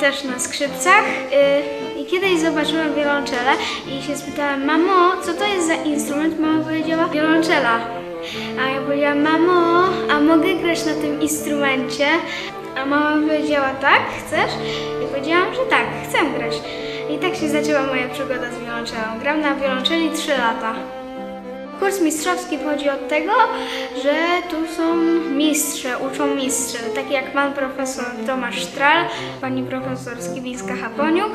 też na skrzypcach y, i kiedyś zobaczyłam wiolonczelę i się spytałam, mamo, co to jest za instrument? Mama powiedziała, wiolonczela. A ja powiedziałam, mamo, a mogę grać na tym instrumencie? A mama powiedziała, tak, chcesz? I powiedziałam, że tak, chcę grać. I tak się zaczęła moja przygoda z wiolonczelą. Gram na wiolonczeli 3 lata. Kurs mistrzowski pochodzi od tego, że tu są mistrze, uczą mistrze, takie jak pan profesor Tomasz Stral, pani profesor Skibińska Haponiuk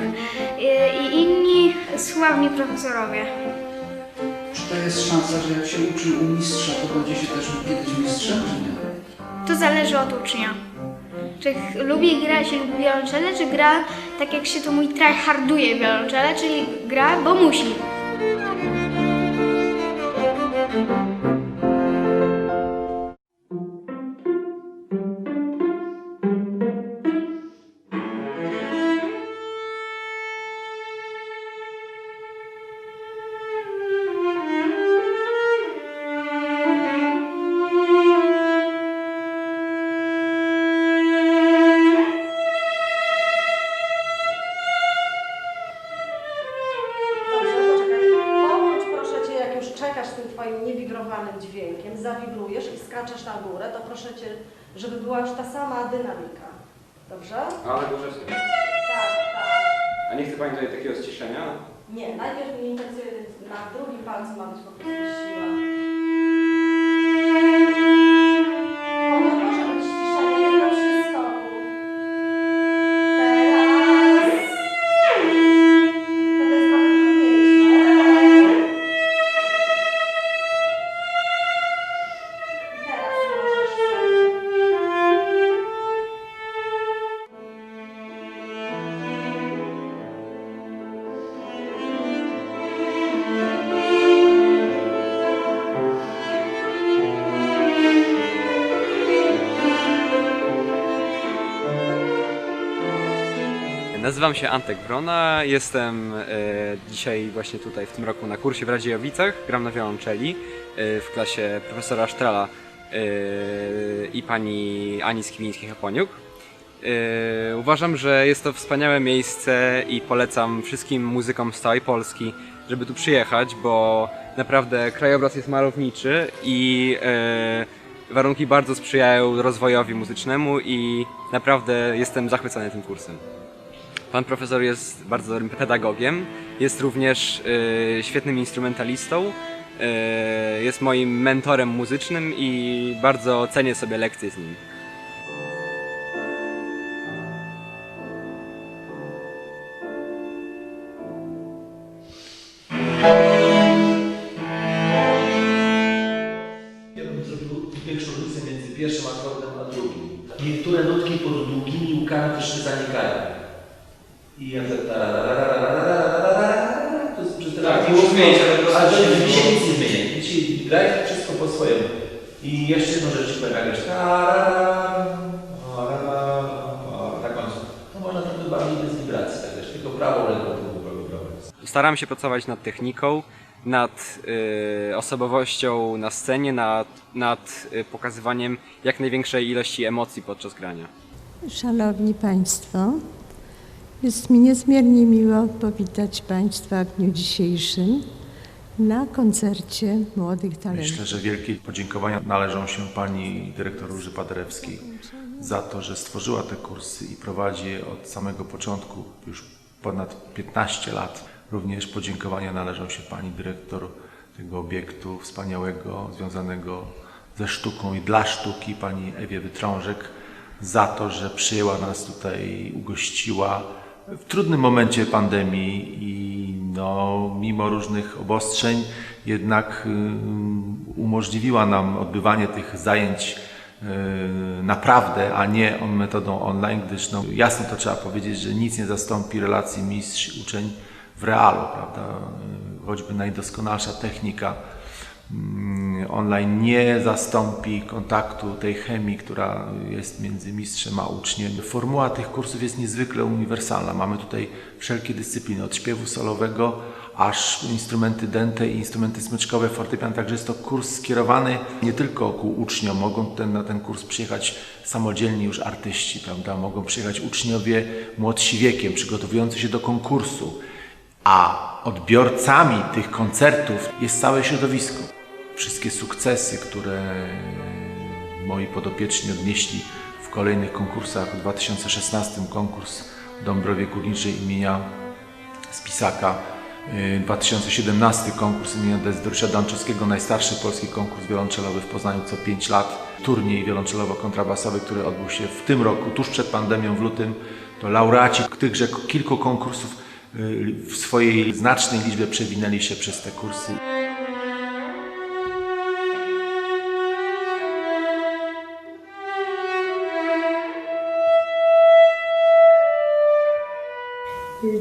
i inni sławni profesorowie. Czy to jest szansa, że jak się uczy u mistrza, to będzie się też kiedyś mistrzem, czy nie? To zależy od ucznia. Czy lubi grać wiolonczele, czy gra tak jak się to mój tryharduje wiolonczele, czyli gra, bo musi. przecie, żeby była już ta sama dynamika. Dobrze? Ale grzecznie. Tak, tak. A nie chce Pani tutaj takiego ściszenia? Nie, najpierw mnie interesuje na drugim palcu ma być po prostu Nazywam się Antek Brona, jestem e, dzisiaj właśnie tutaj w tym roku na kursie w Radziejowicach, gram na wiolonczeli e, w klasie profesora Sztrala e, i pani Ani Skiwińskiej-Haponiuk. E, uważam, że jest to wspaniałe miejsce i polecam wszystkim muzykom z całej Polski, żeby tu przyjechać, bo naprawdę krajobraz jest malowniczy i e, warunki bardzo sprzyjają rozwojowi muzycznemu i naprawdę jestem zachwycony tym kursem. Pan profesor jest bardzo dobrym pedagogiem, jest również y, świetnym instrumentalistą, y, jest moim mentorem muzycznym i bardzo cenię sobie lekcje z nim. Staram się pracować nad techniką, nad y, osobowością na scenie, nad, nad y, pokazywaniem jak największej ilości emocji podczas grania. Szanowni Państwo, jest mi niezmiernie miło powitać Państwa w dniu dzisiejszym na koncercie Młodych Talentów. Myślę, że wielkie podziękowania należą się pani dyrektor Róży Paderewskiej za to, że stworzyła te kursy i prowadzi je od samego początku, już ponad 15 lat. Również podziękowania należą się pani dyrektor tego obiektu wspaniałego, związanego ze sztuką i dla sztuki, pani Ewie Wytrążek, za to, że przyjęła nas tutaj, ugościła w trudnym momencie pandemii i no, mimo różnych obostrzeń jednak y, umożliwiła nam odbywanie tych zajęć y, naprawdę, a nie metodą online, gdyż no, jasno to trzeba powiedzieć, że nic nie zastąpi relacji mistrz-uczeń w realu, prawda? Choćby najdoskonalsza technika mm, online nie zastąpi kontaktu, tej chemii, która jest między mistrzem a uczniem. Formuła tych kursów jest niezwykle uniwersalna. Mamy tutaj wszelkie dyscypliny, od śpiewu solowego aż instrumenty dęte i instrumenty smyczkowe, fortepian. Także jest to kurs skierowany nie tylko ku uczniom. Mogą ten, na ten kurs przyjechać samodzielni już artyści, prawda? Mogą przyjechać uczniowie młodsi wiekiem, przygotowujący się do konkursu. A odbiorcami tych koncertów jest całe środowisko. Wszystkie sukcesy, które moi podopieczni odnieśli w kolejnych konkursach, w 2016 konkurs w Dąbrowie Górniczej imienia Spisaka, y, 2017 konkurs imienia Dezdrusza Danczowskiego, najstarszy polski konkurs wiolonczelowy w Poznaniu co 5 lat, turniej wiolonczelowo-kontrabasowy, który odbył się w tym roku, tuż przed pandemią w lutym, to laureaci tychże kilku konkursów w swojej znacznej liczbie przewinęli się przez te kursy.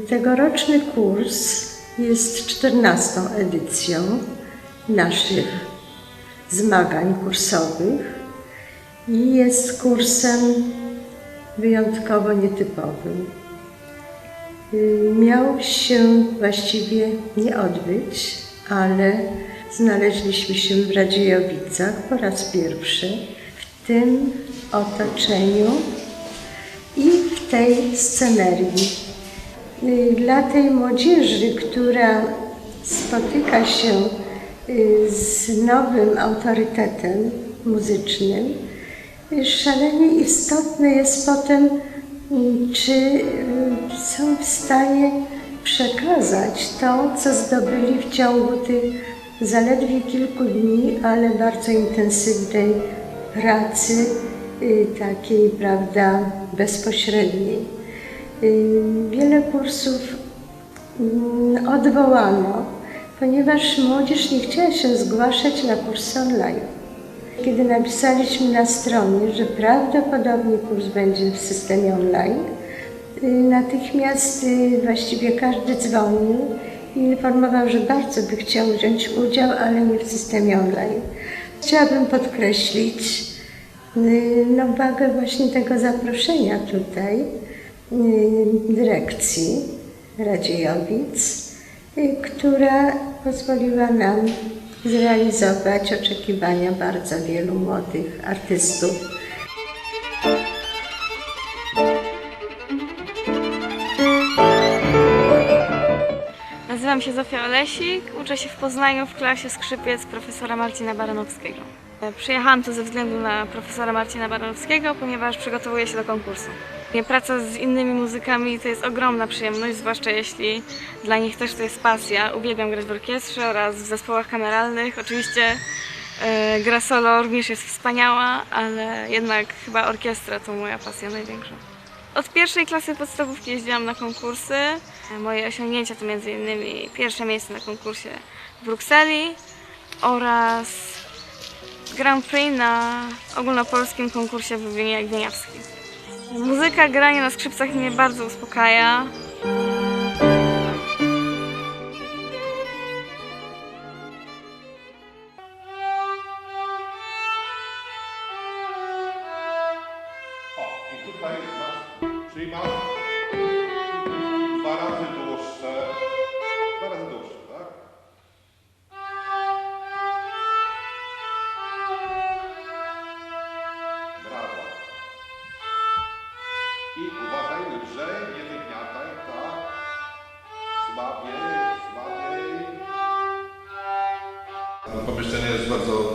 Tegoroczny kurs jest 14 edycją naszych zmagań kursowych i jest kursem wyjątkowo nietypowym. Miał się właściwie nie odbyć, ale znaleźliśmy się w Radziejowicach po raz pierwszy w tym otoczeniu i w tej scenerii. Dla tej młodzieży, która spotyka się y, z nowym autorytetem muzycznym, szalenie istotne jest potem, czy y, są w stanie przekazać to, co zdobyli w ciągu tych zaledwie kilku dni, ale bardzo intensywnej pracy, y, takiej, prawda, bezpośredniej. Y, Wiele kursów mm, odwołano, ponieważ młodzież nie chciała się zgłaszać na kursy online. Kiedy napisaliśmy na stronie, że prawdopodobnie kurs będzie w systemie online, y, natychmiast y, właściwie każdy dzwonił i informował, że bardzo by chciał wziąć udział, ale nie w systemie online. Chciałabym podkreślić y, no, wagę właśnie tego zaproszenia tutaj dyrekcji Radziejowic, która pozwoliła nam zrealizować oczekiwania bardzo wielu młodych artystów. Nazywam się Zofia Olesik, uczę się w Poznaniu w klasie skrzypiec profesora Marcina Baranowskiego. Przyjechałam tu ze względu na profesora Marcina Baranowskiego, ponieważ przygotowuję się do konkursu. Praca z innymi muzykami to jest ogromna przyjemność, zwłaszcza jeśli dla nich też to jest pasja. Uwielbiam grać w orkiestrze oraz w zespołach kameralnych. Oczywiście e, gra solo również jest wspaniała, ale jednak chyba orkiestra to moja pasja największa. Od pierwszej klasy podstawówki jeździłam na konkursy. Moje osiągnięcia to m.in. pierwsze miejsce na konkursie w Brukseli oraz Grand Prix na ogólnopolskim konkursie w Lublinie Gwieniawskim. Muzyka, granie na skrzypcach mnie bardzo uspokaja. Pomieszczenie jest bardzo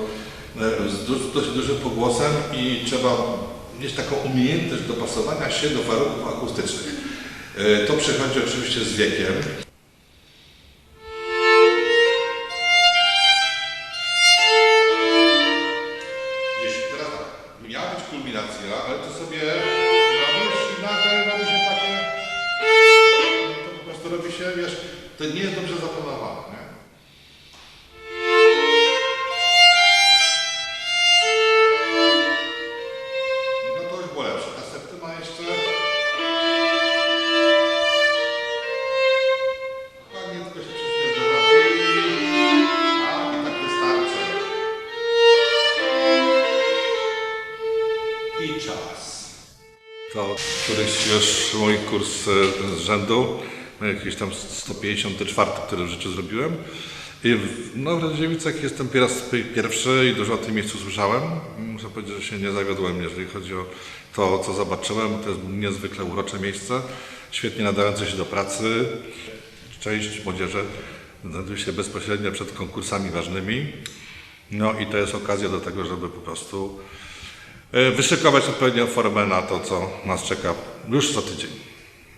du- dość dużym pogłosem i trzeba mieć taką umiejętność dopasowania się do warunków akustycznych. E, To przychodzi oczywiście z wiekiem. Kurs e, z rzędu, no jakiś tam 154, który w życiu zrobiłem. I no, w Radziewicach jestem pierwszy i dużo o tym miejscu słyszałem. Muszę powiedzieć, że się nie zawiodłem, jeżeli chodzi o to, co zobaczyłem. To jest niezwykle urocze miejsce, świetnie nadające się do pracy. Część młodzieży znajduje się bezpośrednio przed konkursami ważnymi. No i to jest okazja do tego, żeby po prostu e, wyszykować odpowiednią formę na to, co nas czeka już za tydzień.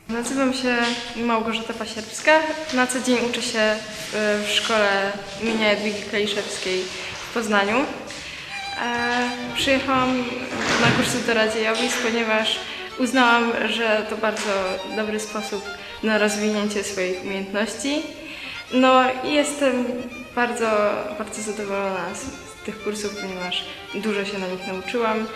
Nazywam się Małgorzata Pasierbska. Na co dzień uczę się w, w szkole imienia Jadwigi Kaliszewskiej w Poznaniu. E, przyjechałam na kursy do Radziejowic, ponieważ uznałam, że to bardzo dobry sposób na rozwinięcie swoich umiejętności. No i jestem bardzo, bardzo zadowolona z tych kursów, ponieważ dużo się na nich nauczyłam.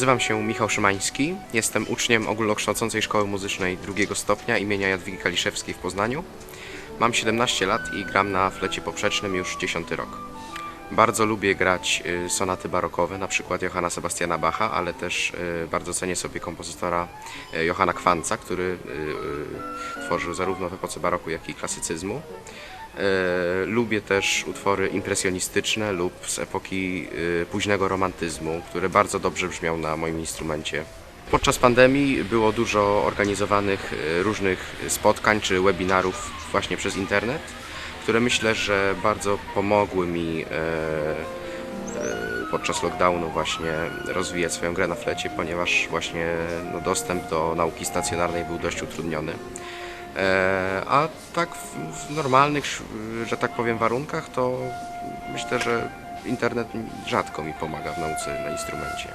Nazywam się Michał Szymański, jestem uczniem ogólnokształcącej szkoły muzycznej drugiego stopnia imienia Jadwigi Kaliszewskiej w Poznaniu. Mam 17 lat i gram na flecie poprzecznym już 10 rok. Bardzo lubię grać y, sonaty barokowe, na przykład Johanna Sebastiana Bacha, ale też y, bardzo cenię sobie kompozytora y, Johanna Kwanca, który tworzył zarówno w epoce baroku, jak i klasycyzmu. E, Lubię też utwory impresjonistyczne lub z epoki e, późnego romantyzmu, które bardzo dobrze brzmią na moim instrumencie. Podczas pandemii było dużo organizowanych e, różnych spotkań czy webinarów właśnie przez internet, które myślę, że bardzo pomogły mi podczas lockdownu właśnie rozwijać swoją grę na flecie, ponieważ właśnie no, dostęp do nauki stacjonarnej był dość utrudniony. E, A tak w, normalnych, że tak powiem, warunkach, to myślę, że internet rzadko mi pomaga w nauce na instrumencie.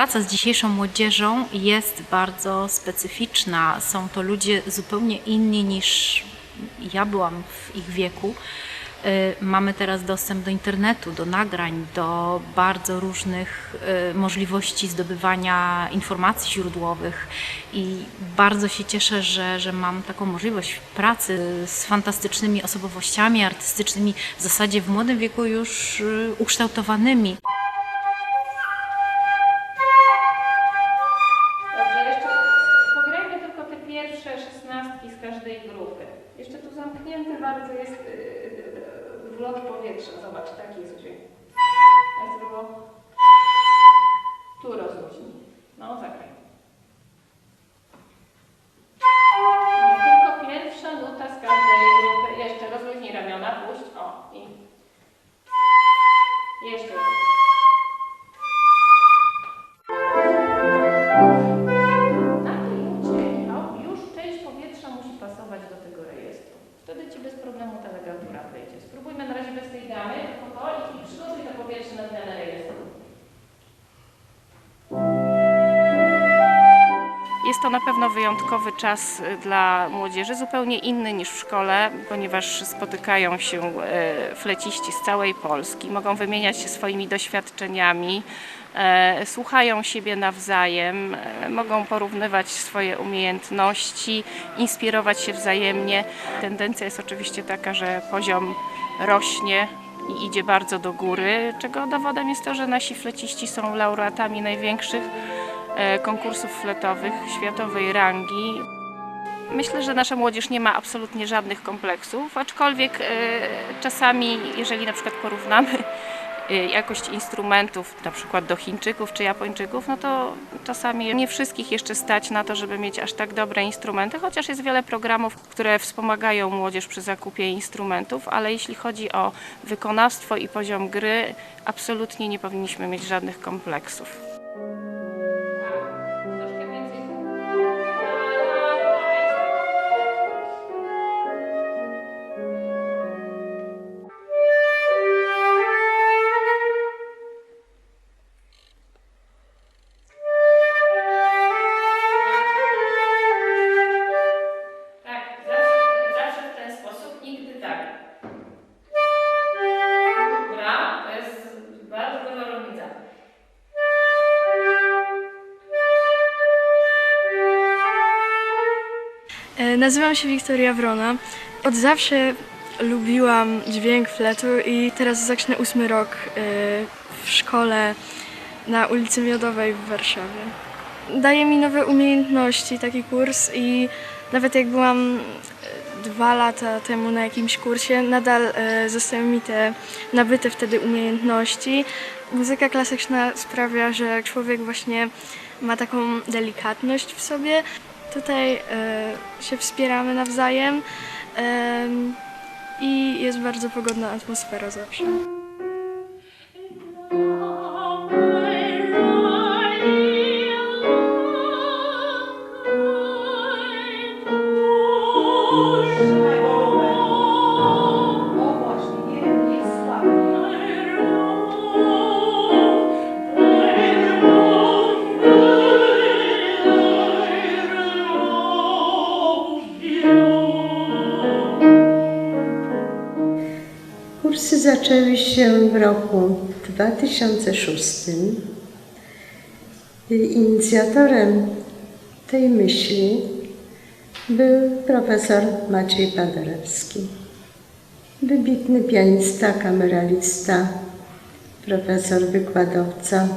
Praca z dzisiejszą młodzieżą jest bardzo specyficzna. Są to ludzie zupełnie inni niż ja byłam w ich wieku. Y, Mamy teraz dostęp do internetu, do nagrań, do bardzo różnych y, możliwości zdobywania informacji źródłowych i bardzo się cieszę, że, że mam taką możliwość pracy z fantastycznymi osobowościami artystycznymi, w zasadzie w młodym wieku już y, ukształtowanymi. Bardzo jest yy, wlot powietrza. Zobacz, taki jest dźwięk. Ja spróbuję. Tu wyjątkowy czas y, dla młodzieży, zupełnie inny niż w szkole, ponieważ spotykają się e, fleciści z całej Polski, mogą wymieniać się swoimi doświadczeniami, e, słuchają siebie nawzajem, e, mogą porównywać swoje umiejętności, inspirować się wzajemnie. Tendencja jest oczywiście taka, że poziom rośnie i idzie bardzo do góry, czego dowodem jest to, że nasi fleciści są laureatami największych konkursów fletowych światowej rangi. Myślę, że nasza młodzież nie ma absolutnie żadnych kompleksów, aczkolwiek e, czasami, jeżeli na przykład porównamy e, jakość instrumentów, na przykład do Chińczyków czy Japończyków, no to czasami nie wszystkich jeszcze stać na to, żeby mieć aż tak dobre instrumenty, chociaż jest wiele programów, które wspomagają młodzież przy zakupie instrumentów, ale jeśli chodzi o wykonawstwo i poziom gry, absolutnie nie powinniśmy mieć żadnych kompleksów. Nazywam się Wiktoria Wrona. Od zawsze lubiłam dźwięk fletu i teraz zacznę ósmy rok e, w szkole na ulicy Miodowej w Warszawie. Daje mi nowe umiejętności taki kurs i nawet jak byłam e, dwa lata temu na jakimś kursie, nadal e, zostały mi te nabyte wtedy umiejętności. Muzyka klasyczna sprawia, że człowiek właśnie ma taką delikatność w sobie. Tutaj e, się wspieramy nawzajem em, i jest bardzo pogodna atmosfera zawsze. Zaczęły się w roku 2006. I Inicjatorem tej myśli był profesor Maciej Paderewski. Wybitny pianista, kameralista, profesor wykładowca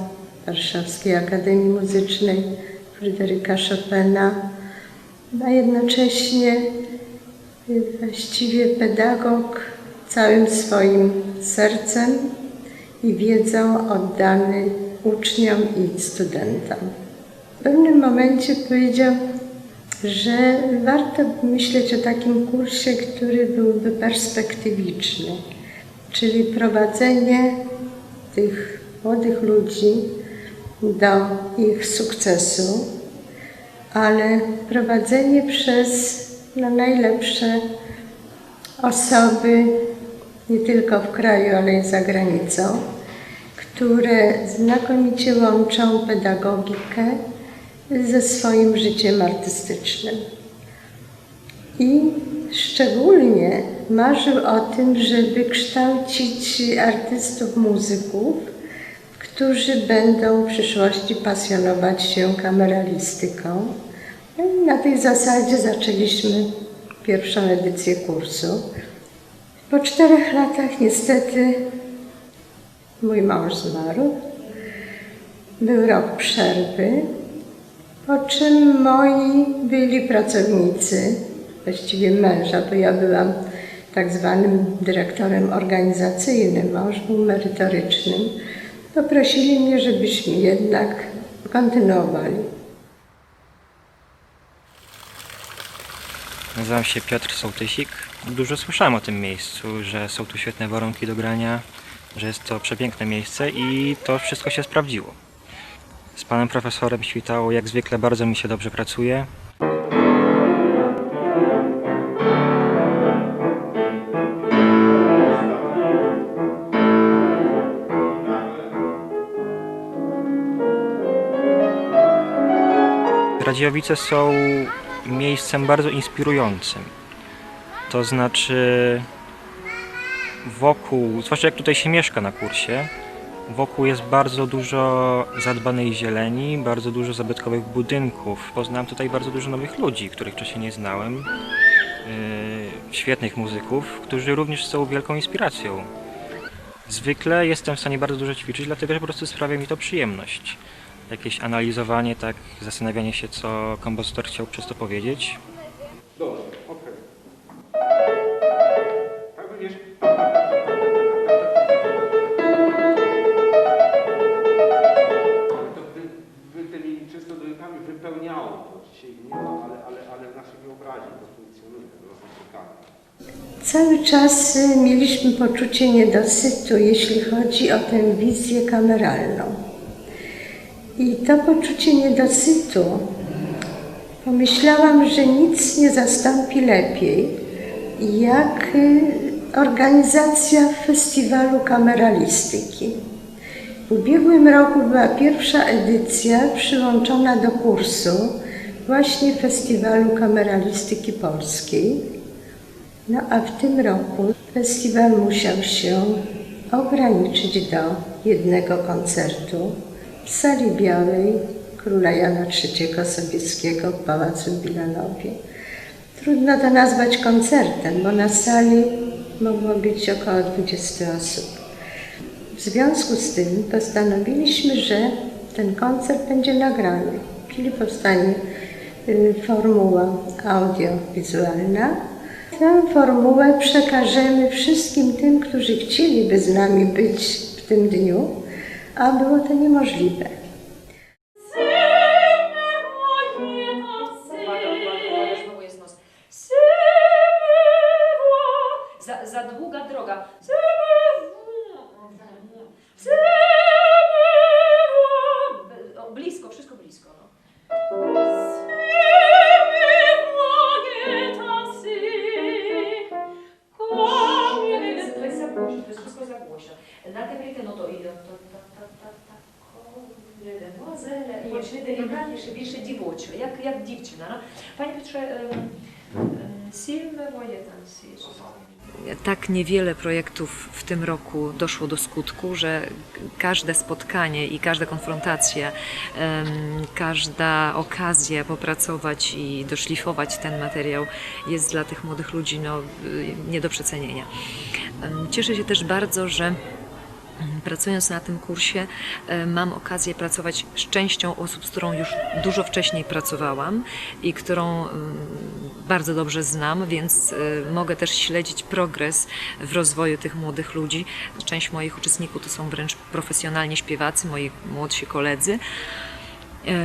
Warszawskiej Akademii Muzycznej Fryderyka Chopina, a jednocześnie właściwie pedagog całym swoim sercem i wiedzą oddany uczniom i studentom. W pewnym momencie powiedział, że warto myśleć o takim kursie, który byłby perspektywiczny, czyli prowadzenie tych młodych ludzi do ich sukcesu, ale prowadzenie przez no, najlepsze osoby nie tylko w kraju, ale i za granicą, które znakomicie łączą pedagogikę ze swoim życiem artystycznym. I szczególnie marzył o tym, żeby kształcić artystów, muzyków, którzy będą w przyszłości pasjonować się kameralistyką. No i na tej zasadzie zaczęliśmy pierwszą edycję kursu. Po czterech latach niestety mój mąż zmarł. Był rok przerwy, po czym moi byli pracownicy, właściwie męża, bo ja byłam tak zwanym dyrektorem organizacyjnym, mąż był merytorycznym, poprosili mnie, żebyśmy jednak kontynuowali. Nazywam się Piotr Sołtysik. Dużo słyszałem o tym miejscu, że są tu świetne warunki do grania, że jest to przepiękne miejsce i to wszystko się sprawdziło. Z panem profesorem Świtało jak zwykle bardzo mi się dobrze pracuje. Radziejowice są miejscem bardzo inspirującym. To znaczy wokół, zwłaszcza jak tutaj się mieszka na kursie, wokół jest bardzo dużo zadbanej zieleni, bardzo dużo zabytkowych budynków. Poznałem tutaj bardzo dużo nowych ludzi, których wcześniej nie znałem. Yy, świetnych muzyków, którzy również są wielką inspiracją. Zwykle jestem w stanie bardzo dużo ćwiczyć, dlatego że po prostu sprawia mi to przyjemność. Jakieś analizowanie, tak, zastanawianie się, co kompozytor chciał przez to powiedzieć. Dobrze, okej. Tak również. To wy, wy tymi częstotliwokami wypełniało to. Dzisiaj nie ma, ale, ale, ale w naszej wyobraźni to funkcjonuje, to. Cały czas y, mieliśmy poczucie niedosytu, jeśli chodzi o tę wizję kameralną. I to poczucie niedosytu pomyślałam, że nic nie zastąpi lepiej, jak y, organizacja festiwalu kameralistyki. W ubiegłym roku była pierwsza edycja przyłączona do kursu właśnie Festiwalu Kameralistyki Polskiej. No a w tym roku festiwal musiał się ograniczyć do jednego koncertu w sali białej króla Jana III Sobieskiego w Pałacu w Bilanowie. Trudno to nazwać koncertem, bo na sali mogło być około 20 osób. W związku z tym postanowiliśmy, że ten koncert będzie nagrany, czyli powstanie y, formuła audiowizualna. Tę formułę przekażemy wszystkim tym, którzy chcieliby z nami być w tym dniu, a było to niemożliwe. Niewiele projektów w tym roku doszło do skutku, że każde spotkanie i każda konfrontacja, każda okazja popracować i doszlifować ten materiał jest dla tych młodych ludzi no, y, nie do przecenienia. Cieszę się też bardzo, że Pracując na tym kursie, e, mam okazję pracować z częścią osób, z którą już dużo wcześniej pracowałam i którą mm, bardzo dobrze znam, więc e, mogę też śledzić progres w rozwoju tych młodych ludzi. Część moich uczestników to są wręcz profesjonalni śpiewacy, moi młodsi koledzy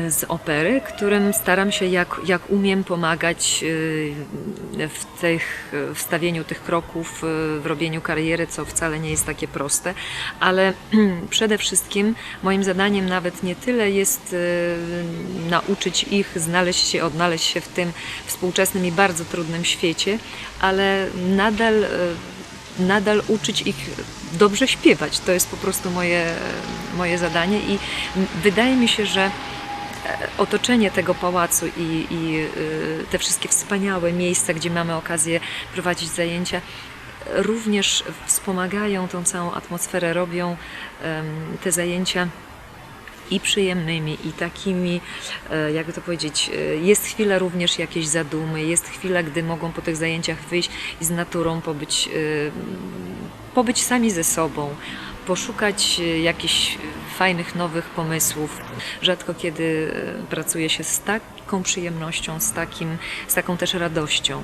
z opery, którym staram się jak, jak umiem pomagać e, w tych w stawieniu tych kroków, e, w robieniu kariery, co wcale nie jest takie proste, ale przede wszystkim moim zadaniem nawet nie tyle jest e, nauczyć ich znaleźć się, odnaleźć się w tym współczesnym i bardzo trudnym świecie, ale nadal e, nadal uczyć ich dobrze śpiewać. To jest po prostu moje, moje zadanie i wydaje mi się, że otoczenie tego pałacu i, i y, te wszystkie wspaniałe miejsca, gdzie mamy okazję prowadzić zajęcia, również wspomagają tą całą atmosferę, robią te zajęcia i przyjemnymi, i takimi, e, jakby to powiedzieć, e, jest chwila również jakiejś zadumy, jest chwila, gdy mogą po tych zajęciach wyjść i z naturą pobyć, e, pobyć sami ze sobą, poszukać e, jakichś fajnych, nowych pomysłów. Rzadko kiedy e, pracuje się z taką przyjemnością, z, takim, z taką też radością.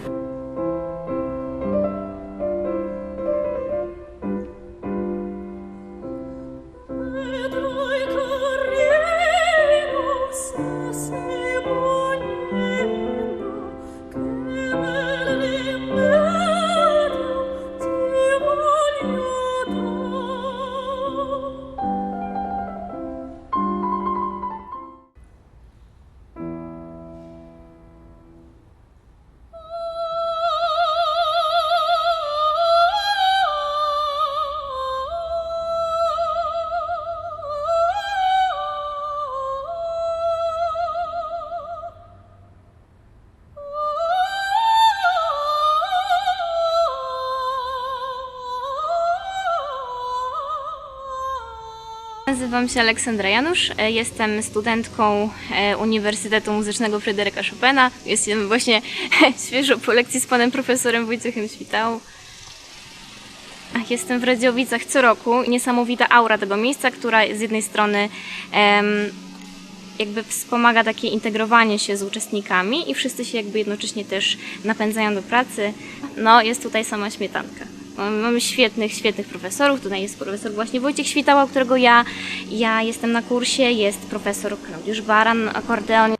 Nazywam się Aleksandra Janusz, e, jestem studentką e, Uniwersytetu Muzycznego Fryderyka Chopina. Jestem właśnie świeżo po lekcji z panem profesorem Wojciechem Świtałą. Jestem w Radziowicach co roku. Niesamowita aura tego miejsca, która z jednej strony jakby wspomaga takie integrowanie się z uczestnikami i wszyscy się jakby jednocześnie też napędzają do pracy. No, jest tutaj sama śmietanka. Mamy świetnych, świetnych profesorów. Tutaj jest profesor właśnie Wojciech Świtała, którego ja, ja jestem na kursie. Jest profesor Klaudiusz Baran, akordeon.